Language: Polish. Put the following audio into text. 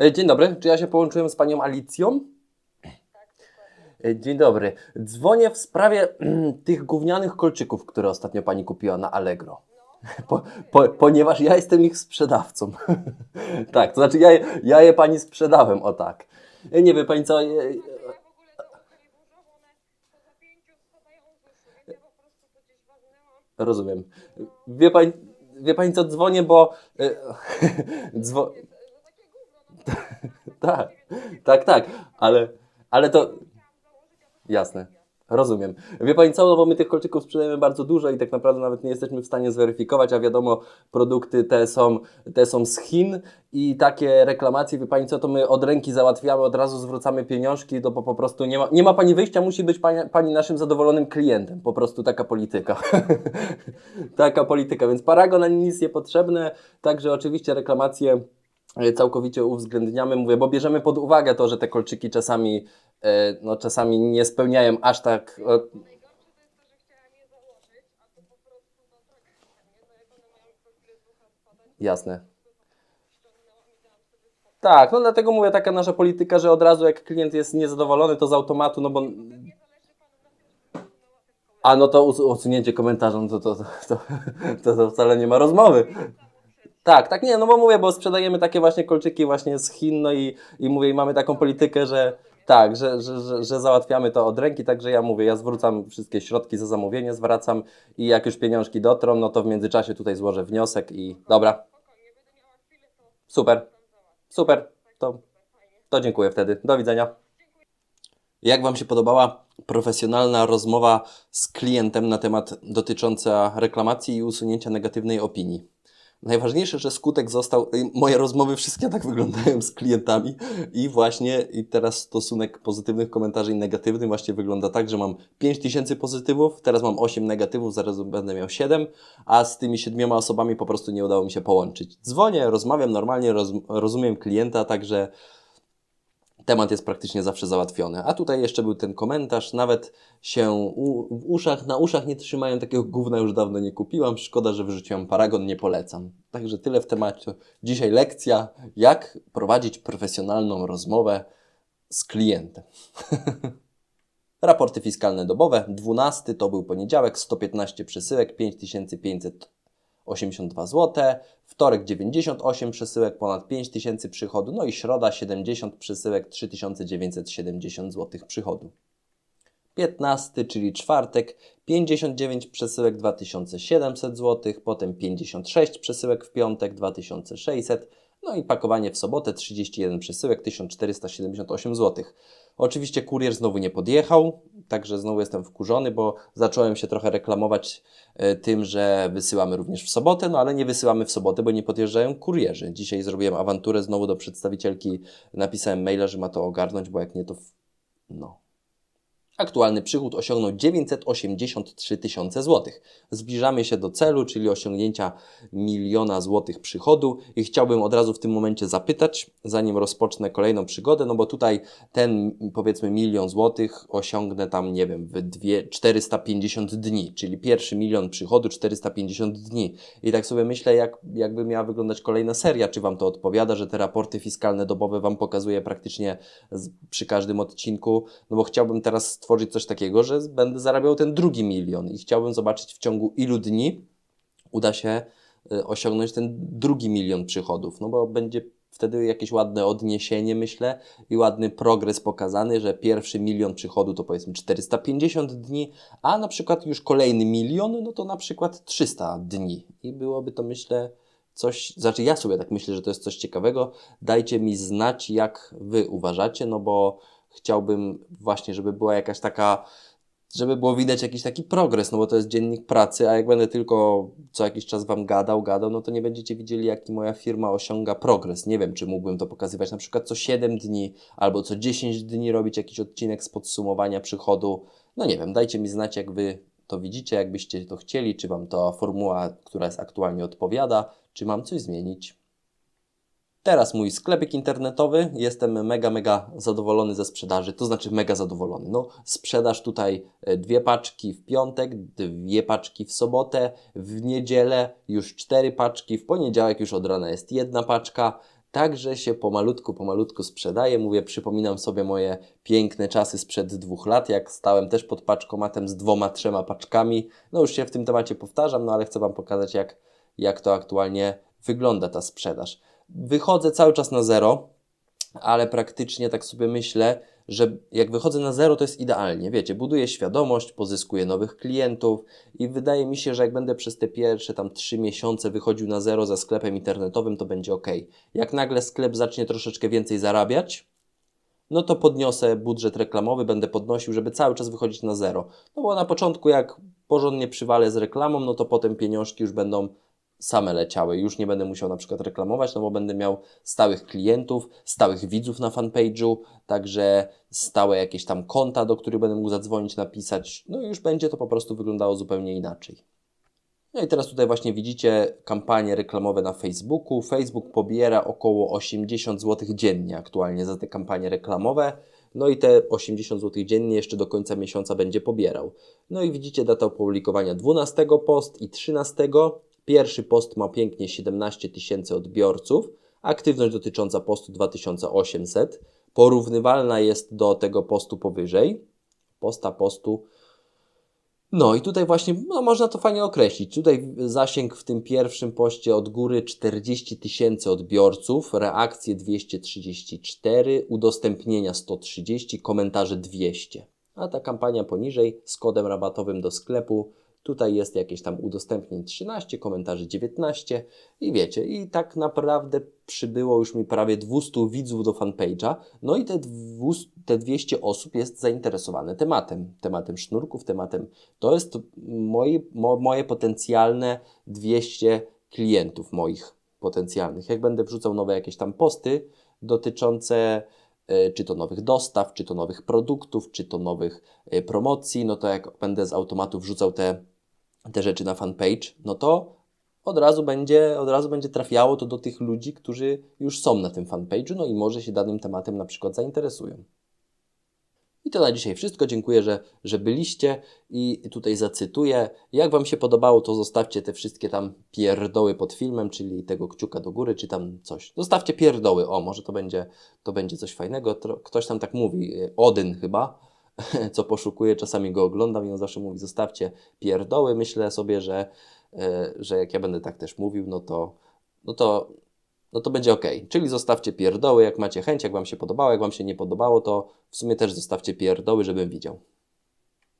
E, Dzień dobry, czy ja się połączyłem z panią Alicją? E, Dzień dobry. Dzwonię w sprawie tych gównianych kolczyków, które ostatnio pani kupiła na Allegro. Po, po, ponieważ ja jestem ich sprzedawcą. tak, to znaczy ja, je- ja je pani sprzedałem, o tak. E, Nie wie pani co. Rozumiem. Wie pani, wie pani co, dzwonię, bo. Dzwo... Że takie gówno, no Tak, tak, tak, ale, ale to. Jasne. Rozumiem. Wie Pani co, no bo my tych kolczyków sprzedajemy bardzo dużo i tak naprawdę nawet nie jesteśmy w stanie zweryfikować, a wiadomo, produkty te są, te są z Chin i takie reklamacje, wie Pani co, to my od ręki załatwiamy, od razu zwracamy pieniążki, to po, po prostu nie ma, nie ma Pani wyjścia, musi być pani, pani naszym zadowolonym klientem. Po prostu taka polityka. taka polityka, więc paragon ani nic niepotrzebne, także oczywiście reklamacje całkowicie uwzględniamy, mówię, bo bierzemy pod uwagę to, że te kolczyki czasami, e, no, czasami nie spełniają aż tak. e, Jasne. Tak, no dlatego mówię, taka nasza polityka, że od razu jak klient jest niezadowolony, to z automatu, no bo. A no to us- usunięcie komentarza, to, to, to, to wcale nie ma rozmowy. Tak, tak, nie, no bo mówię, bo sprzedajemy takie właśnie kolczyki właśnie z Chin, no i, i mówię, i mamy taką politykę, że tak, że, że, że, że załatwiamy to od ręki, także ja mówię, ja zwrócam wszystkie środki za zamówienie, zwracam i jak już pieniążki dotrą, no to w międzyczasie tutaj złożę wniosek i dobra, super, super, to, to dziękuję wtedy, do widzenia. Jak Wam się podobała profesjonalna rozmowa z klientem na temat dotycząca reklamacji i usunięcia negatywnej opinii? Najważniejsze, że skutek został. y, Moje rozmowy wszystkie tak wyglądają z klientami i właśnie i teraz stosunek pozytywnych komentarzy i negatywnych właśnie wygląda tak, że mam 5000 pozytywów, teraz mam 8 negatywów, zaraz będę miał 7, a z tymi siedmioma osobami po prostu nie udało mi się połączyć. Dzwonię, rozmawiam normalnie, roz, rozumiem klienta, także temat jest praktycznie zawsze załatwiony. A tutaj jeszcze był ten komentarz, nawet się u, w uszach, na uszach nie trzymają takiego gówna, już dawno nie kupiłam, szkoda, że wyrzuciłam paragon, nie polecam. Także tyle w temacie. Dzisiaj lekcja, jak prowadzić profesjonalną rozmowę z klientem. Raporty fiskalne dobowe, 12 to był poniedziałek, 115 przesyłek, 5582 zł, wtorek 98 przesyłek, ponad 5000 przychodu, no i środa 70 przesyłek, 3970 zł przychodu. 15, czyli czwartek, 59 przesyłek 2700 zł, potem 56 przesyłek w piątek 2600, no i pakowanie w sobotę 31 przesyłek 1478 zł. Oczywiście kurier znowu nie podjechał, także znowu jestem wkurzony, bo zacząłem się trochę reklamować e, tym, że wysyłamy również w sobotę, no ale nie wysyłamy w sobotę, bo nie podjeżdżają kurierzy. Dzisiaj zrobiłem awanturę znowu do przedstawicielki, napisałem maila, że ma to ogarnąć, bo jak nie to... W... No, Aktualny przychód osiągnął 983 tysiące złotych. Zbliżamy się do celu, czyli osiągnięcia miliona złotych przychodu i chciałbym od razu w tym momencie zapytać, zanim rozpocznę kolejną przygodę, no bo tutaj ten powiedzmy milion złotych osiągnę tam, nie wiem, w dwie, 450 dni, czyli pierwszy milion przychodu 450 dni. I tak sobie myślę, jak, jakby miała wyglądać kolejna seria, czy Wam to odpowiada, że te raporty fiskalne dobowe Wam pokazuje praktycznie z, przy każdym odcinku, no bo chciałbym teraz stworzyć coś takiego, że będę zarabiał ten drugi milion i chciałbym zobaczyć w ciągu ilu dni uda się y, osiągnąć ten drugi milion przychodów, no bo będzie wtedy jakieś ładne odniesienie, myślę, i ładny progres pokazany, że pierwszy milion przychodu to powiedzmy 450 dni, a na przykład już kolejny milion, no to na przykład 300 dni. I byłoby to, myślę, coś, znaczy ja sobie tak myślę, że to jest coś ciekawego. Dajcie mi znać, jak Wy uważacie, no bo chciałbym właśnie, żeby była jakaś taka żeby było widać jakiś taki progres, no bo to jest dziennik pracy, a jak będę tylko co jakiś czas Wam gadał, gadał, no to nie będziecie widzieli, jaki moja firma osiąga progres. Nie wiem, czy mógłbym to pokazywać na przykład co 7 dni albo co 10 dni robić jakiś odcinek z podsumowania przychodu. No nie wiem, dajcie mi znać, jak Wy to widzicie, jakbyście to chcieli, czy Wam ta formuła, która jest aktualnie odpowiada, czy mam coś zmienić. Teraz mój sklepik internetowy. Jestem mega, mega zadowolony ze sprzedaży. To znaczy mega zadowolony. No, sprzedaż tutaj e, dwie paczki w piątek, dwie paczki w sobotę, w niedzielę już cztery paczki, w poniedziałek już od rana jest jedna paczka. Także się pomalutku, pomalutku sprzedaje. Mówię, przypominam sobie moje piękne czasy sprzed dwóch lat, jak stałem też pod paczkomatem z dwoma, trzema paczkami. No już się w tym temacie powtarzam, no ale chcę Wam pokazać, jak, jak to aktualnie wygląda ta sprzedaż. Wychodzę cały czas na zero, ale praktycznie tak sobie myślę, że jak wychodzę na zero, to jest idealnie. Wiecie, buduję świadomość, pozyskuję nowych klientów i wydaje mi się, że jak będę przez te pierwsze tam trzy miesiące wychodził na zero ze sklepem internetowym, to będzie ok. Jak nagle sklep zacznie troszeczkę więcej zarabiać, no to podniosę budżet reklamowy, będę podnosił, żeby cały czas wychodzić na zero. No bo na początku, jak porządnie przywalę z reklamą, no to potem pieniążki już będą same leciały. Już nie będę musiał na przykład reklamować, no bo będę miał stałych klientów, stałych widzów na fanpage'u, także stałe jakieś tam konta, do których będę mógł zadzwonić, napisać. No i już będzie to po prostu wyglądało zupełnie inaczej. No i teraz tutaj właśnie widzicie kampanie reklamowe na Facebooku. Facebook pobiera około 80 zł dziennie aktualnie za te kampanie reklamowe. No i te 80 zł dziennie jeszcze do końca miesiąca będzie pobierał. No i widzicie datę opublikowania 12 post i 13. Pierwszy post ma pięknie 17 tysięcy odbiorców, aktywność dotycząca postu 2800. Porównywalna jest do tego postu powyżej. Posta postu no i tutaj właśnie no, można to fajnie określić. Tutaj zasięg w tym pierwszym poście od góry 40 tysięcy odbiorców, reakcje 234, udostępnienia 130, komentarze 200. A ta kampania poniżej z kodem rabatowym do sklepu, tutaj jest jakieś tam udostępnień 13, komentarzy 19 i wiecie, i tak naprawdę przybyło już mi prawie 200 widzów do fanpage'a, no i te, 200, te 200 osób jest zainteresowane tematem, tematem sznurków, tematem, to jest moi, mo, moje potencjalne 200 klientów moich potencjalnych. Jak będę wrzucał nowe jakieś tam posty dotyczące czy to nowych dostaw, czy to nowych produktów, czy to nowych e, promocji, no to jak będę z automatu wrzucał te, te rzeczy na fanpage, no to od razu, będzie, od razu będzie trafiało to do tych ludzi, którzy już są na tym fanpage'u, no i może się danym tematem na przykład zainteresują. I to na dzisiaj wszystko. Dziękuję, że, że byliście i tutaj zacytuję. Jak Wam się podobało, to zostawcie te wszystkie tam pierdoły pod filmem, czyli tego kciuka do góry, czy tam coś. Zostawcie pierdoły. O, może to będzie, to będzie coś fajnego. Ktoś tam tak mówi, Odyn chyba, co poszukuje, czasami go oglądam i on zawsze mówi, zostawcie pierdoły. Myślę sobie, że, e, że jak ja będę tak też mówił, no to, no to no to będzie ok. Czyli zostawcie pierdoły, jak macie chęć, jak Wam się podobało, jak Wam się nie podobało, to w sumie też zostawcie pierdoły, żebym widział.